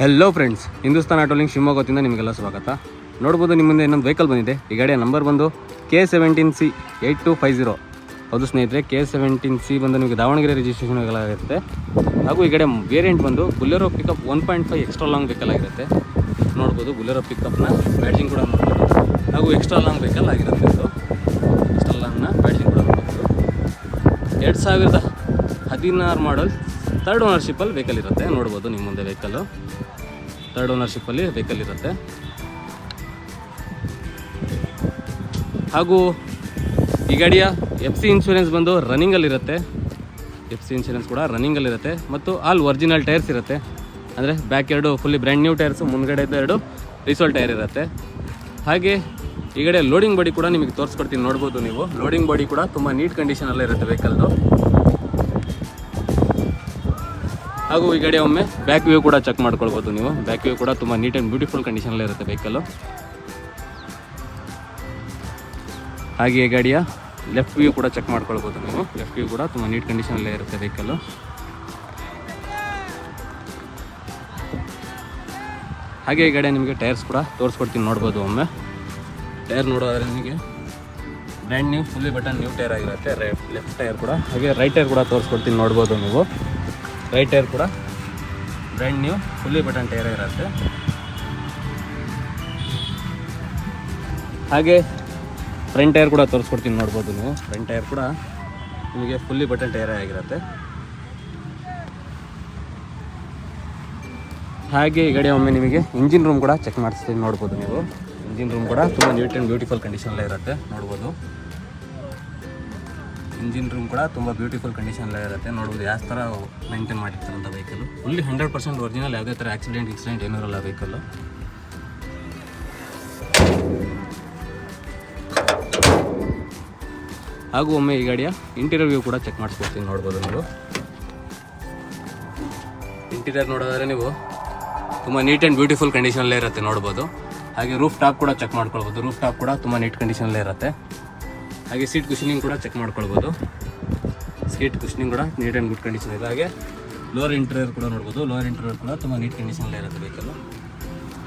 Hello friends Hindustan ಆಟೋಲಿಂಗ್ ಶಿವಮೊಗ್ಗದಿಂದ ನಿಮಗೆಲ್ಲ ಸ್ವಾಗತ. ನೋಡ್ಬೋದು ನಿಮ್ಮ ಮುಂದೆ ಇನ್ನೊಂದು ವೆಹಿಕಲ್ ಬಂದಿದೆ. ಈ ಗಾಡಿಯ ನಂಬರ್ ಬಂದು K seventeen C eight two five zero ಹೌದು ಸ್ನೇಹಿತರೆ ಕೆ ಸೆವೆಂಟೀನ್ ಸಿ ಬಂದು ನಿಮಗೆ ದಾವಣಗೆರೆ ರಿಜಿಸ್ಟ್ರೇಷನ್ ಆಗಿರುತ್ತೆ ಹಾಗೂ ಈ ಕಡೆ ವೇರಿಯಂಟ್ ಬಂದು Bolero pickup one point five extra long vehicle ಆಗಿರುತ್ತೆ. ನೋಡ್ಬೋದು ಬುಲೆರೋ ಪಿಕಪ್ನ ಬ್ಯಾಟಿಂಗ್ ಕೂಡ ನೋಡ್ಬೋದು ಹಾಗೂ ಎಕ್ಸ್ಟ್ರಾ ಲಾಂಗ್ ವೆಹಿಕಲ್ ಆಗಿರುತ್ತೆ ಇದು. ಎಕ್ಸ್ಟ್ರಾ ಲಾಂಗ್ನ ಬ್ಯಾಟಿಂಗ್ ಕೂಡ ನೋಡ್ಬೋದು ಎರಡು ಸಾವಿರದ ಹದಿನಾರು ಮಾಡಲ್ ತರ್ಡ್ ಓನರ್ಶಿಪ್ಪಲ್ಲಿ ವೆಹಿಕಲ್ ಇರುತ್ತೆ ನೋಡ್ಬೋದು ನಿಮ್ಮ ಮುಂದೆ ವೆಹಿಕಲ್ಲು ತರ್ಡ್ ಓನರ್ಶಿಪ್ಪಲ್ಲಿ ವೆಹಿಕಲ್ ಇರುತ್ತೆ ಹಾಗೂ ಈ ಗಾಡಿಯ ಎಫ್ ಸಿ ಇನ್ಶೂರೆನ್ಸ್ ಬಂದು ರನ್ನಿಂಗಲ್ಲಿರುತ್ತೆ ಎಫ್ ಸಿ ಇನ್ಶೂರೆನ್ಸ್ ಕೂಡ ರನ್ನಿಂಗಲ್ಲಿರುತ್ತೆ ಮತ್ತು ಆಲ್ ಒರಿಜಿನಲ್ ಟೈರ್ಸ್ ಇರುತ್ತೆ. ಅಂದರೆ ಬ್ಯಾಕ್ ಎರಡು ಫುಲ್ಲಿ ಬ್ರ್ಯಾಂಡ್ ನ್ಯೂ ಟೈರ್ಸು ಮುಂದ್ಗಡೆ ಎರಡು ರಿಸೋಲ್ ಟೈರ್ ಇರುತ್ತೆ. ಹಾಗೆ ಈ ಕಡೆ ಲೋಡಿಂಗ್ ಬಾಡಿ ಕೂಡ ನಿಮಗೆ ತೋರಿಸ್ಕೊಡ್ತೀನಿ. ನೋಡ್ಬೋದು ನೀವು. ಲೋಡಿಂಗ್ ಬಾಡಿ ಕೂಡ ತುಂಬ ನೀಟ್ ಕಂಡೀಷನಲ್ಲೇ ಇರುತ್ತೆ ವೆಹಿಕಲ್ದು ಹಾಗೂ ಈ ಕಡೆ ಒಮ್ಮೆ ಬ್ಯಾಕ್ ವ್ಯೂ ಕೂಡ ಚೆಕ್ ಮಾಡ್ಕೊಳ್ಬೋದು ನೀವು. ಬ್ಯಾಕ್ ವ್ಯೂ ಕೂಡ ತುಂಬ ನೀಟ್ ಆ್ಯಂಡ್ ಬ್ಯೂಟಿಫುಲ್ ಕಂಡೀಷನಲ್ಲೇ ಇರುತ್ತೆ ವೆಹಿಕಲ್ಲು ಹಾಗೆ ಈ ಗಾಡಿಯ ಲೆಫ್ಟ್ ವ್ಯೂ ಕೂಡ ಚೆಕ್ ಮಾಡ್ಕೊಳ್ಬೋದು ನೀವು. ಲೆಫ್ಟ್ ವ್ಯೂ ಕೂಡ ತುಂಬ ನೀಟ್ ಕಂಡೀಷನಲ್ಲೇ ಇರುತ್ತೆ ವೆಹಿಕಲ್ಲು ಹಾಗೆ ಈ ಗಾಡಿ ನಿಮಗೆ ಟೈರ್ಸ್ ಕೂಡ ತೋರಿಸ್ಕೊಡ್ತೀನಿ ನೋಡ್ಬೋದು ಒಮ್ಮೆ. ಟೈರ್ ನೋಡೋದ್ರೆ ನಿಮಗೆ brand new fully button new tyre ಆಗಿರುತ್ತೆ. ಲೆಫ್ಟ್ ಟೈರ್ ಕೂಡ. ಹಾಗೆ ರೈಟ್ ಟೈರ್ ಕೂಡ ತೋರಿಸ್ಕೊಡ್ತೀನಿ ನೋಡ್ಬೋದು ನೀವು. ರೈಟ್ ಟೈರ್ ಕೂಡ. Brand new fully button tyre ಇರುತ್ತೆ. ಹಾಗೆ ಫ್ರಂಟ್ ಟೈರ್ ಕೂಡ ತೋರಿಸ್ಕೊಡ್ತೀನಿ ನೋಡ್ಬೋದು ನೀವು. ಫ್ರಂಟ್ ಟೈರ್ ಕೂಡ ನಿಮಗೆ ಫುಲ್ಲಿ ಬಟನ್ ಟೈರ್ ಆಗಿರುತ್ತೆ. ಹಾಗೆ ಈ ಕಡೆ ಒಮ್ಮೆ ನಿಮಗೆ ಇಂಜಿನ್ ರೂಮ್ ಕೂಡ ಚೆಕ್ ಮಾಡಿಸ್ತೀನಿ ನೋಡ್ಬೋದು ನೀವು. ಇಂಜಿನ್ ರೂಮ್ ಕೂಡ ತುಂಬ ನೀಟ್ ಆ್ಯಂಡ್ ಬ್ಯೂಟಿಫುಲ್ ಕಂಡೀಷನಲ್ಲೇ ಇರುತ್ತೆ, ನೋಡ್ಬೋದು. ಇಂಜಿನ್ ರೂಮ್ ಕೂಡ ತುಂಬ ಬ್ಯೂಟಿಫುಲ್ ಕಂಡೀಷನ್ ಇರುತ್ತೆ. ನೋಡ್ಬೋದು ಯಾವ ಥರ ಮೇಂಟೈನ್ ಮಾಡಿರ್ತಾರೆ ಅಂತ vehicle fully hundred percent original ಯಾವುದೇ ಥರ ಆಕ್ಸಿಡೆಂಟ್ ಇನ್ಸಿಡೆಂಟ್ ಏನೂ ಇರಲ್ಲ ವೆಹಿಕಲ್ಲು ಹಾಗೂ ಒಮ್ಮೆ ಈ ಗಾಡಿಯ ಇಂಟೀರಿಯರ್ ವ್ಯೂ ಕೂಡ ಚೆಕ್ ಮಾಡಿಸ್ಕೊಡ್ತೀನಿ, ನೋಡ್ಬೋದು ನೀವು. ಇಂಟೀರಿಯರ್ ನೋಡೋದಾದ್ರೆ ನೀವು ತುಂಬ ನೀಟ್ ಆ್ಯಂಡ್ ಬ್ಯೂಟಿಫುಲ್ ಕಂಡೀಷನಲ್ಲೇ ಇರುತ್ತೆ, ನೋಡ್ಬೋದು. ಹಾಗೆ ರೂಫ್ ಟಾಪ್ ಕೂಡ ಚೆಕ್ ಮಾಡ್ಕೊಳ್ಬೋದು. ರೂಫ್ ಟಾಪ್ ಕೂಡ ತುಂಬ ನೀಟ್ ಕಂಡೀಷನಲ್ಲೇ ಇರುತ್ತೆ. ಹಾಗೆ ಸೀಟ್ ಕುಷನಿಂಗ್ ಕೂಡ ಚೆಕ್ ಮಾಡ್ಕೊಳ್ಬೋದು. ಸೀಟ್ ಕುಷನಿಂಗ್ ಕೂಡ ನೀಟ್ ಆ್ಯಂಡ್ ಗುಡ್ ಕಂಡೀಷನ್ ಇದೆ. ಹಾಗೆ ಲೋವರ್ ಇಂಟೀರಿಯರ್ ಕೂಡ ನೋಡ್ಬೋದು. ಲೋರ್ ಇಂಟೀರಿಯರ್ ಕೂಡ ತುಂಬ ನೀಟ್ ಕಂಡೀಷನಲ್ಲೇ ಇರುತ್ತೆ ಬೇಕಲ್ಲ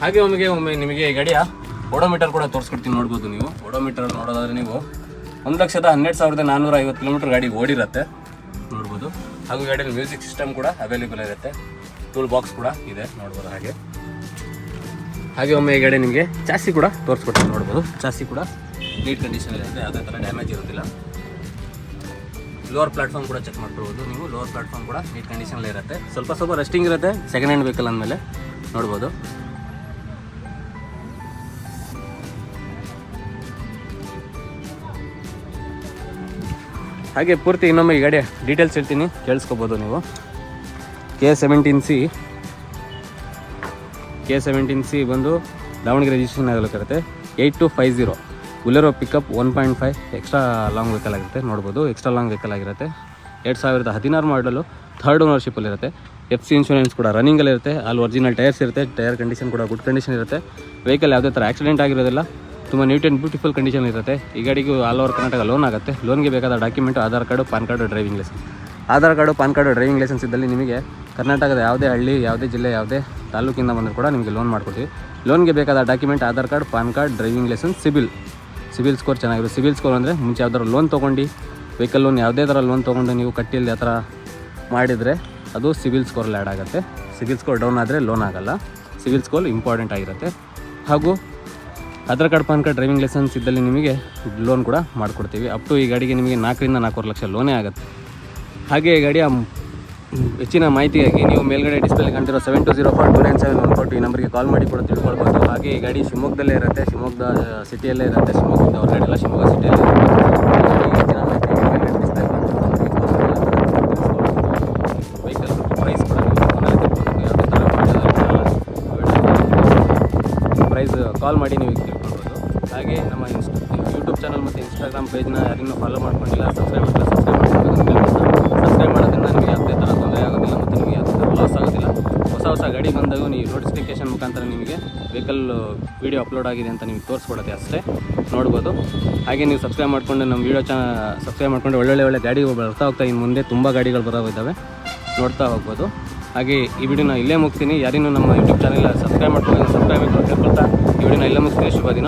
ಹಾಗೆ ಒಮ್ಮೆಗೆ ಒಮ್ಮೆ ನಿಮಗೆ ಗಾಡಿಯ ಓಡೋಮೀಟರ್ ಕೂಡ ತೋರಿಸ್ಕೊಡ್ತೀನಿ, ನೋಡ್ಬೋದು ನೀವು. ಓಡೋಮೀಟರ್ ನೋಡೋದಾದ್ರೆ ನೀವು ಒಂದು ಲಕ್ಷದ ಹನ್ನೆರಡು ಸಾವಿರದ ನಾನ್ನೂರ ಐವತ್ತು ಕಿಲೋಮೀಟರ್ ಗಾಡಿ ಓಡಿರುತ್ತೆ. ನೋಡ್ಬೋದು. ಹಾಗೂ ಗಾಡಿಯಲ್ಲಿ ಮ್ಯೂಸಿಕ್ ಸಿಸ್ಟಮ್ ಕೂಡ ಅವೈಲೇಬಲ್ ಇರುತ್ತೆ. ಟೂಲ್ ಬಾಕ್ಸ್ ಕೂಡ ಇದೆ, ನೋಡ್ಬೋದು ಹಾಗೆ. ಹಾಗೆ ಒಮ್ಮೆ ಈ ಗಾಡಿ ನಿಮಗೆ ಜಾಸ್ತಿ ಕೂಡ ತೋರಿಸ್ಕೊಡ್ತೀನಿ, ನೋಡ್ಬೋದು. ಜಾಸ್ತಿ ಕೂಡ ನೀಟ್ ಕಂಡೀಷನ್ ಇರುತ್ತೆ ಯಾವುದೇ ಥರ ಡ್ಯಾಮೇಜ್ ಇರೋದಿಲ್ಲ. ಲೋವರ್ ಪ್ಲಾಟ್ಫಾರ್ಮ್ ಕೂಡ ಚೆಕ್ ಮಾಡ್ಕೊಬೋದು ನೀವು. ಲೋವರ್ ಪ್ಲಾಟ್ಫಾರ್ಮ್ ಕೂಡ ನೀಟ್ ಕಂಡೀಷನಲ್ಲೇ ಇರುತ್ತೆ. ಸ್ವಲ್ಪ ಸ್ವಲ್ಪ ರೆಸ್ಟಿಂಗ್ ಇರುತ್ತೆ ಸೆಕೆಂಡ್ ಹ್ಯಾಂಡ್ ವೆಹಿಕಲ್ ಅಂದಮೇಲೆ. ನೋಡ್ಬೋದು. ಹಾಗೆ ಪೂರ್ತಿ ಇನ್ನೊಮ್ಮೆ ಈ ಗಾಡಿಯ ಡೀಟೇಲ್ಸ್ ಹೇಳ್ತೀನಿ, ಕೇಳಿಸ್ಕೋಬೋದು ನೀವು. K seventeen C K seventeen C ಬಂದು Davanagere registration ಕರುತ್ತೆ eight two five zero Bolero pickup one point five extra long vehicle ಆಗಿರುತ್ತೆ. ನೋಡ್ಬೋದು ಎಕ್ಸ್ಟ್ರಾ ಲಾಂಗ್ ವೆಹಿಕಲ್ ಆಗಿರುತ್ತೆ. ಎರಡು ಸಾವಿರದ ಹದಿನಾರು ಮಾಡಲು ಥರ್ಡ್ ಓನರ್ಶಿಪ್ಪಲ್ಲಿರುತ್ತೆ ಎಫ್ ಸಿ ಇನ್ಶೂರೆನ್ಸ್ ಕೂಡ ರನ್ನಿಂಗಲ್ಲಿರುತ್ತೆ ಅಲ್ಲಿ ಒರಿಜಿನಲ್ ಟೈರ್ಸ್ ಇರುತ್ತೆ ಟೈರ್ ಕಂಡೀಷನ್ ಕೂಡ ಗುಡ್ ಕಂಡೀಷನ್ ಇರುತ್ತೆ. ವೆಹಿಕಲ್ ಯಾವುದೇ ಥರ ಆಕ್ಸಿಡೆಂಟ್ ಆಗಿರೋದಿಲ್ಲ. ತುಂಬ ನೀಟ್ ಆ್ಯಂಡ್ ಬ್ಯೂಟಿಫುಲ್ ಕಂಡೀಷನ್ ಇರುತ್ತೆ. ಈ ಗಾಡಿಗೂ ಆಲ್ ಓವರ್ ಕರ್ನಾಟಕ ಲೋನ್ ಆಗುತ್ತೆ. ಲೋನ್ಗೆ ಬೇಕಾದ document Aadhaar card PAN card driving licence Aadhaar card, PAN card, driving licence ಇದ್ದಲ್ಲಿ ನಿಮಗೆ ಕರ್ನಾಟಕದ ಯಾವುದೇ ಹಳ್ಳಿ, ಯಾವುದೇ ಜಿಲ್ಲೆ, ಯಾವುದೇ ತಾಲೂಕಿಂದ ಬಂದರೂ ಕೂಡ ನಿಮಗೆ ಲೋನ್ ಮಾಡ್ಕೊಡ್ತೀವಿ. ಲೋನ್ಗೆ ಬೇಕಾದ document, Aadhaar card, PAN card, driving licence, CIBIL. CIBIL score ಚೆನ್ನಾಗಿರೋ ಸಿಬಿಲ್ ಸ್ಕೋರ್ ಅಂದರೆ ಮುಂಚೆ ಯಾವ್ದಾದ್ರು ಲೋನ್ ತೊಗೊಂಡು, ವೆಹಿಕಲ್ ಲೋನ್ ಯಾವುದೇ ಥರ ಲೋನ್ ತೊಗೊಂಡು ನೀವು ಕಟ್ಟಿಯಲ್ಲಿ ಆ ಥರ ಮಾಡಿದರೆ ಅದು ಸಿಬಿಲ್ ಸ್ಕೋರ್ ಆ್ಯಡ್ ಆಗುತ್ತೆ. ಸಿಬಿಲ್ ಸ್ಕೋರ್ ಡೌನ್ ಆದರೆ ಲೋನ್ ಆಗೋಲ್ಲ. ಸಿಬಿಲ್ ಸ್ಕೋರ್ ಇಂಪಾರ್ಟೆಂಟ್ ಆಗಿರುತ್ತೆ. ಹಾಗೂ Aadhaar card, PAN card, driving licence ಇದ್ದಲ್ಲಿ ನಿಮಗೆ ಲೋನ್ ಕೂಡ ಮಾಡಿಕೊಡ್ತೀವಿ. ಅಪ್ ಟು ಈ ಗಾಡಿಗೆ ನಿಮಗೆ ನಾಲ್ಕರಿಂದ ನಾಲ್ಕೂವರೆ ಲಕ್ಷ ಲೋನೇ ಆಗುತ್ತೆ. ಹಾಗೆ ಗಾಡಿಯ ಹೆಚ್ಚಿನ ಮಾಹಿತಿಯಾಗಿ ನೀವು ಮೇಲ್ಗಡೆ display ಕಾಣ್ತಿರೋ seven two zero four two nine seven one four two ಈ ನಂಬರ್ಗೆ ಕಾಲ್ ಮಾಡಿ ಕೂಡ ತಿಳ್ಕೊಳ್ಬೋದು. ಹಾಗೆ ಈ ಗಾಡಿ ಶಿವಮೊಗ್ಗದಲ್ಲೇ ಇರುತ್ತೆ ಶಿವಮೊಗ್ಗ ಸಿಟಿಯಲ್ಲೇ ಇರುತ್ತೆ ಶಿವಮೊಗ್ಗದಿಂದ ಹೊರಗಡೆ ಎಲ್ಲ ಶಿವಮೊಗ್ಗ ಸಿಟಿಯಲ್ಲೇ ಹೆಚ್ಚಿನ ಮಾಹಿತಿ ಕಾಲ್ ಮಾಡಿ ನೀವು ತಿಳ್ಕೊಳ್ಬೋದು. ಹಾಗೆ ನಮ್ಮ ಇನ್ಸ್ ಯೂಟ್ಯೂಬ್ ಚಾನಲ್ ಮತ್ತು ಇನ್ಸ್ಟಾಗ್ರಾಮ್ ಪೇಜ್ನ ಯಾರಿಗೂ ಫಾಲೋ ಮಾಡ್ಕೊಂಡಿಲ್ಲ ಸಬ್ಸ್ಕ್ರೈಬ್ ಗಾಡಿ ಬಂದಾಗ ನೀವು ನೋಟಿಫಿಕೇಶನ್ ಮುಖಾಂತರ ನಿಮಗೆ ವೆಹಿಕಲ್ ವೀಡಿಯೋ ಅಪ್ಲೋಡ್ ಆಗಿದೆ ಅಂತ ನಿಮಗೆ ತೋರಿಸ್ಕೊಡುತ್ತೆ ಅಷ್ಟೇ. ನೋಡ್ಬೋದು. ಹಾಗೆ ನೀವು ಸಬ್ಸ್ಕ್ರೈಬ್ ಮಾಡ್ಕೊಂಡು ನಮ್ಮ ವೀಡಿಯೋ ಚಾ ಸಬ್ಸ್ಕ್ರೈಬ್ ಮಾಡ್ಕೊಂಡು ಒಳ್ಳೊಳ್ಳೆ ಒಳ್ಳೆ ಗಾಡಿಗಳು ಬರ್ತಾ ಹೋಗ್ತಾ ಇನ್ನು ಮುಂದೆ ತುಂಬ ಗಾಡಿಗಳು ಬರೋ ಇದ್ದಾವೆ ನೋಡ್ತಾ ಹೋಗ್ಬೋದು. ಹಾಗೆ ಈ ವಿಡಿಯೋನ ಇಲ್ಲೇ ಮುಗ್ತೀನಿ ಯಾರಿನೂ ನಮ್ಮ ಯೂಟ್ಯೂಬ್ ಚಾನಲ್ ಸಬ್ಸ್ಕ್ರೈಬ್ ಮಾಡ್ಕೊಂಡು ಸಬ್ಸ್ಕ್ರೈಬ್ ಮಾಡ್ಕೊಂಡು ಕೇಳ್ಕೊಳ್ತಾ ಈ ವಿಡಿಯೋನ ಇಲ್ಲೇ ಮುಗಿಸ್ತೀನಿ. ಶುಭ ದಿನ